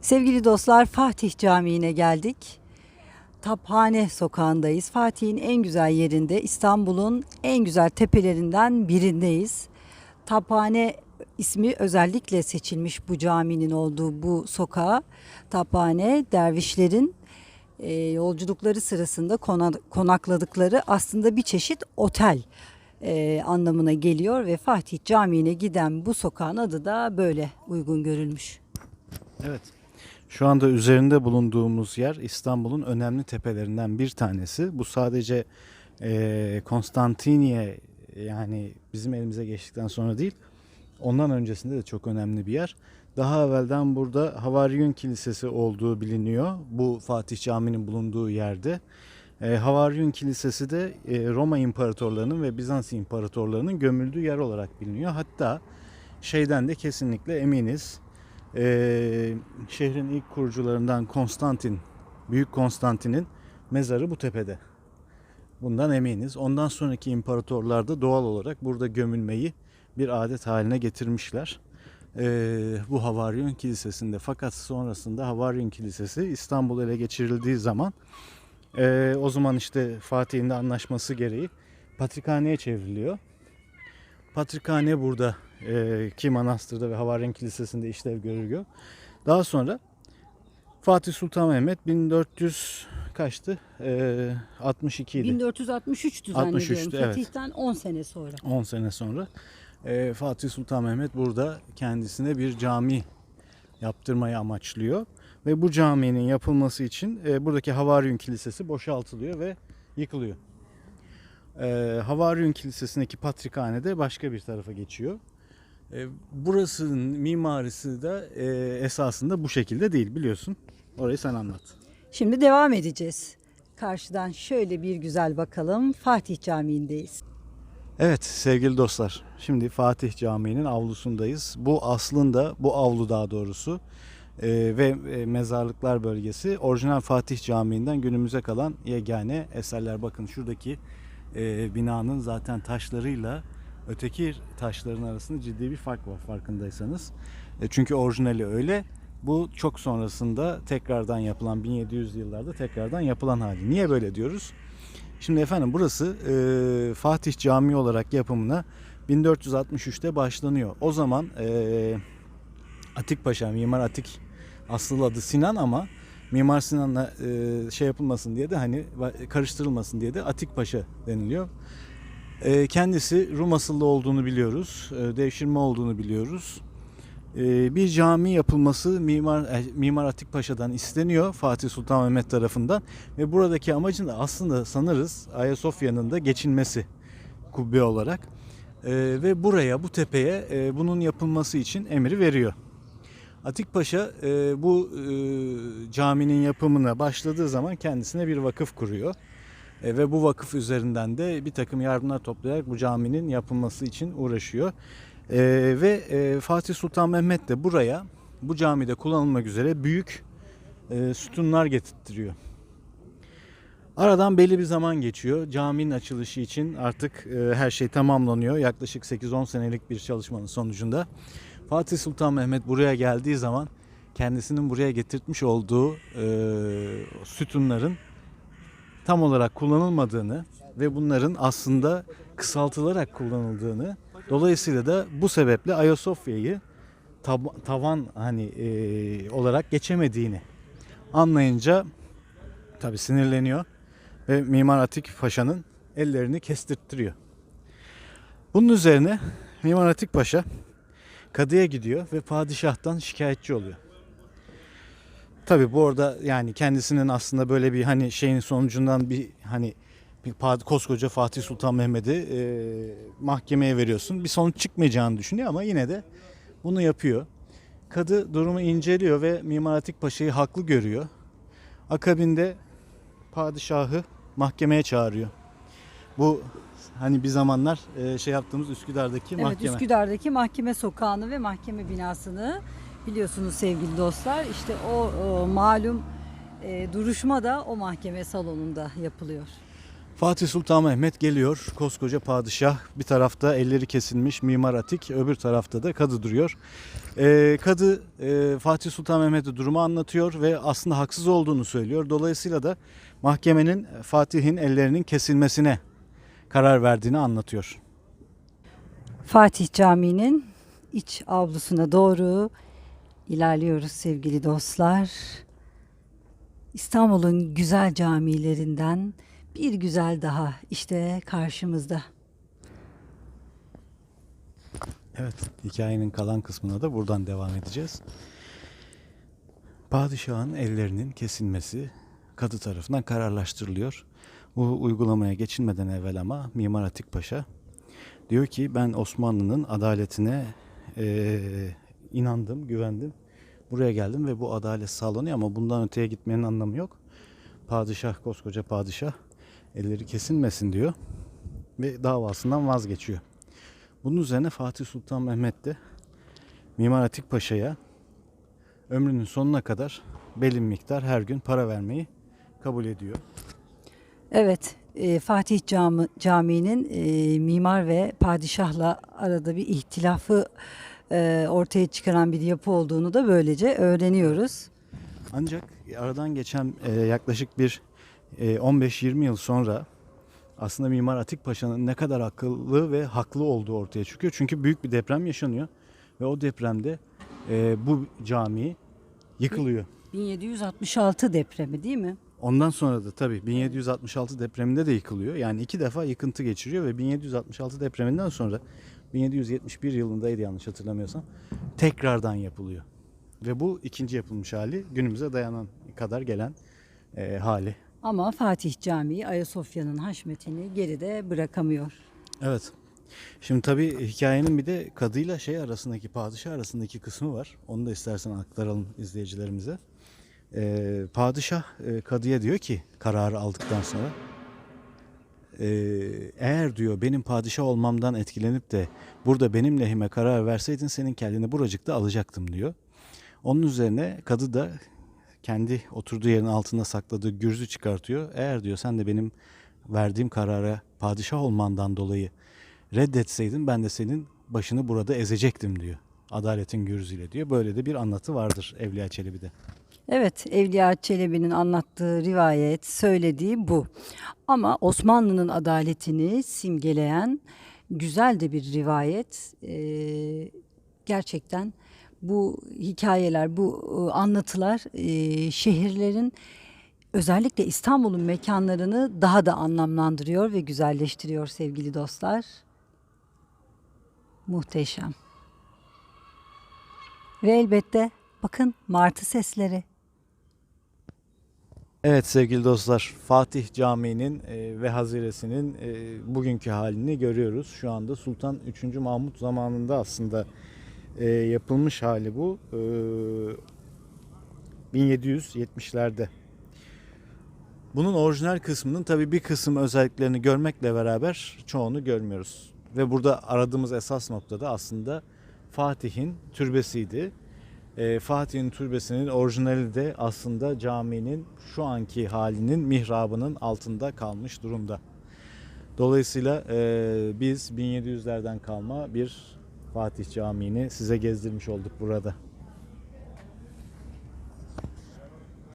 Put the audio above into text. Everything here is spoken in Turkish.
Sevgili dostlar Fatih Camii'ne geldik. Taphane sokağındayız. Fatih'in en güzel yerinde İstanbul'un en güzel tepelerinden birindeyiz. Taphane ismi özellikle seçilmiş bu caminin olduğu bu sokağa. Taphane dervişlerin e, yolculukları sırasında kona- konakladıkları aslında bir çeşit otel e, anlamına geliyor ve Fatih Camii'ne giden bu sokağın adı da böyle uygun görülmüş. Evet. Şu anda üzerinde bulunduğumuz yer İstanbul'un önemli tepelerinden bir tanesi. Bu sadece eee Konstantiniye yani bizim elimize geçtikten sonra değil, ondan öncesinde de çok önemli bir yer. Daha evvelden burada Havaryun Kilisesi olduğu biliniyor. Bu Fatih Camii'nin bulunduğu yerde. E, Havaryun Kilisesi de e, Roma İmparatorlarının ve Bizans İmparatorlarının gömüldüğü yer olarak biliniyor. Hatta şeyden de kesinlikle eminiz. Ee, şehrin ilk kurucularından Konstantin, Büyük Konstantin'in mezarı bu tepede. Bundan eminiz. Ondan sonraki imparatorlar da doğal olarak burada gömülmeyi bir adet haline getirmişler. Ee, bu Havaryun Kilisesi'nde. Fakat sonrasında Havaryun Kilisesi İstanbul ele geçirildiği zaman ee, o zaman işte Fatih'in de anlaşması gereği Patrikhane'ye çevriliyor. Patrikhane burada e, ki manastırda ve Havaryen Kilisesi'nde işlev görüyor. Daha sonra Fatih Sultan Mehmet 1400 kaçtı? E, 62 idi. 1463'tü zannediyorum. 63'tü, evet. Fatih'ten 10 sene sonra. 10 sene sonra e, Fatih Sultan Mehmet burada kendisine bir cami yaptırmayı amaçlıyor. Ve bu caminin yapılması için e, buradaki Havaryun Kilisesi boşaltılıyor ve yıkılıyor. E, Havaryun Kilisesi'ndeki patrikhane de başka bir tarafa geçiyor. E, burasının mimarisi de e, esasında bu şekilde değil biliyorsun. Orayı sen anlat. Şimdi devam edeceğiz. Karşıdan şöyle bir güzel bakalım. Fatih Camii'ndeyiz. Evet sevgili dostlar. Şimdi Fatih Camii'nin avlusundayız. Bu aslında bu avlu daha doğrusu e, ve e, mezarlıklar bölgesi orijinal Fatih Camii'nden günümüze kalan yegane eserler. Bakın şuradaki e, binanın zaten taşlarıyla öteki taşların arasında ciddi bir fark var farkındaysanız. E, çünkü orijinali öyle. Bu çok sonrasında tekrardan yapılan 1700 yıllarda tekrardan yapılan hali. Niye böyle diyoruz? Şimdi efendim burası e, Fatih Camii olarak yapımına 1463'te başlanıyor. O zaman e, Atik Paşa, Mimar Atik asıl adı Sinan ama Mimar Sinan'la e, şey yapılmasın diye de hani karıştırılmasın diye de Atik Paşa deniliyor. E, kendisi Rum asıllı olduğunu biliyoruz. E, devşirme olduğunu biliyoruz. E, bir cami yapılması Mimar e, Mimar Atik Paşa'dan isteniyor Fatih Sultan Mehmet tarafından ve buradaki amacın da aslında sanırız Ayasofya'nın da geçilmesi kubbe olarak. E, ve buraya bu tepeye e, bunun yapılması için emri veriyor. Atik Paşa e, bu e, caminin yapımına başladığı zaman kendisine bir vakıf kuruyor. E, ve bu vakıf üzerinden de bir takım yardımlar toplayarak bu caminin yapılması için uğraşıyor. E, ve e, Fatih Sultan Mehmet de buraya bu camide kullanılmak üzere büyük e, sütunlar getirtiyor. Aradan belli bir zaman geçiyor. Caminin açılışı için artık e, her şey tamamlanıyor. Yaklaşık 8-10 senelik bir çalışmanın sonucunda. Fatih Sultan Mehmet buraya geldiği zaman kendisinin buraya getirtmiş olduğu e, sütunların tam olarak kullanılmadığını ve bunların aslında kısaltılarak kullanıldığını dolayısıyla da bu sebeple Ayasofya'yı tab- tavan hani e, olarak geçemediğini anlayınca tabi sinirleniyor ve Mimar Atik Paşa'nın ellerini kestirttiriyor. Bunun üzerine Mimar Atik Paşa kadıya gidiyor ve padişahtan şikayetçi oluyor. Tabi bu orada yani kendisinin aslında böyle bir hani şeyin sonucundan bir hani bir koskoca Fatih Sultan Mehmet'i e, mahkemeye veriyorsun. Bir sonuç çıkmayacağını düşünüyor ama yine de bunu yapıyor. Kadı durumu inceliyor ve Mimar Atik Paşa'yı haklı görüyor. Akabinde padişahı mahkemeye çağırıyor. Bu hani bir zamanlar e, şey yaptığımız Üsküdar'daki Evet mahkeme. Üsküdar'daki mahkeme sokağını ve mahkeme binasını biliyorsunuz sevgili dostlar. İşte o, o malum e, duruşma da o mahkeme salonunda yapılıyor. Fatih Sultan Mehmet geliyor. Koskoca padişah. Bir tarafta elleri kesilmiş Mimar Atik, öbür tarafta da kadı duruyor. Ee, kadı e, Fatih Sultan Mehmet'e durumu anlatıyor ve aslında haksız olduğunu söylüyor. Dolayısıyla da mahkemenin Fatih'in ellerinin kesilmesine karar verdiğini anlatıyor. Fatih Camii'nin iç avlusuna doğru ilerliyoruz sevgili dostlar. İstanbul'un güzel camilerinden bir güzel daha işte karşımızda. Evet, hikayenin kalan kısmına da buradan devam edeceğiz. Padişahın ellerinin kesilmesi kadı tarafından kararlaştırılıyor. Bu uygulamaya geçilmeden evvel ama Mimar Atik Paşa diyor ki ben Osmanlı'nın adaletine eee, inandım, güvendim. Buraya geldim ve bu adalet sağlanıyor ama bundan öteye gitmenin anlamı yok. Padişah, koskoca padişah elleri kesilmesin diyor ve davasından vazgeçiyor. Bunun üzerine Fatih Sultan Mehmet de Mimar Atik Paşa'ya ömrünün sonuna kadar belli miktar her gün para vermeyi kabul ediyor. Evet, e, Fatih Cami, Camii'nin e, mimar ve padişahla arada bir ihtilafı e, ortaya çıkaran bir yapı olduğunu da böylece öğreniyoruz. Ancak aradan geçen e, yaklaşık bir e, 15-20 yıl sonra aslında Mimar Atik Paşa'nın ne kadar akıllı ve haklı olduğu ortaya çıkıyor. Çünkü büyük bir deprem yaşanıyor ve o depremde e, bu cami yıkılıyor. 1766 depremi değil mi? Ondan sonra da tabii 1766 depreminde de yıkılıyor. Yani iki defa yıkıntı geçiriyor ve 1766 depreminden sonra 1771 yılındaydı yanlış hatırlamıyorsam tekrardan yapılıyor. Ve bu ikinci yapılmış hali günümüze dayanan kadar gelen e, hali. Ama Fatih Camii Ayasofya'nın haşmetini geride bırakamıyor. Evet. Şimdi tabii hikayenin bir de kadıyla şey arasındaki padişah arasındaki kısmı var. Onu da istersen aktaralım izleyicilerimize. Ee, padişah e, kadıya diyor ki kararı aldıktan sonra "Ee, eğer diyor benim padişah olmamdan etkilenip de burada benim lehime karar verseydin senin kendini buracıkta alacaktım diyor. Onun üzerine kadı da kendi oturduğu yerin altında sakladığı gürzü çıkartıyor. Eğer diyor sen de benim verdiğim karara padişah olmandan dolayı reddetseydin ben de senin başını burada ezecektim diyor. Adaletin gürzüyle diyor. Böyle de bir anlatı vardır Evliya Çelebi'de. Evet, Evliya Çelebi'nin anlattığı rivayet, söylediği bu. Ama Osmanlı'nın adaletini simgeleyen güzel de bir rivayet. Ee, gerçekten bu hikayeler, bu e, anlatılar e, şehirlerin özellikle İstanbul'un mekanlarını daha da anlamlandırıyor ve güzelleştiriyor sevgili dostlar. Muhteşem. Ve elbette bakın martı sesleri. Evet sevgili dostlar Fatih Camii'nin e, ve haziresinin e, bugünkü halini görüyoruz. Şu anda Sultan 3. Mahmut zamanında aslında e, yapılmış hali bu. E, 1770'lerde. Bunun orijinal kısmının tabi bir kısım özelliklerini görmekle beraber çoğunu görmüyoruz. Ve burada aradığımız esas noktada aslında Fatih'in türbesiydi. E, Fatih'in türbesinin orijinali de aslında caminin şu anki halinin mihrabının altında kalmış durumda. Dolayısıyla e, biz 1700'lerden kalma bir Fatih Camii'ni size gezdirmiş olduk burada.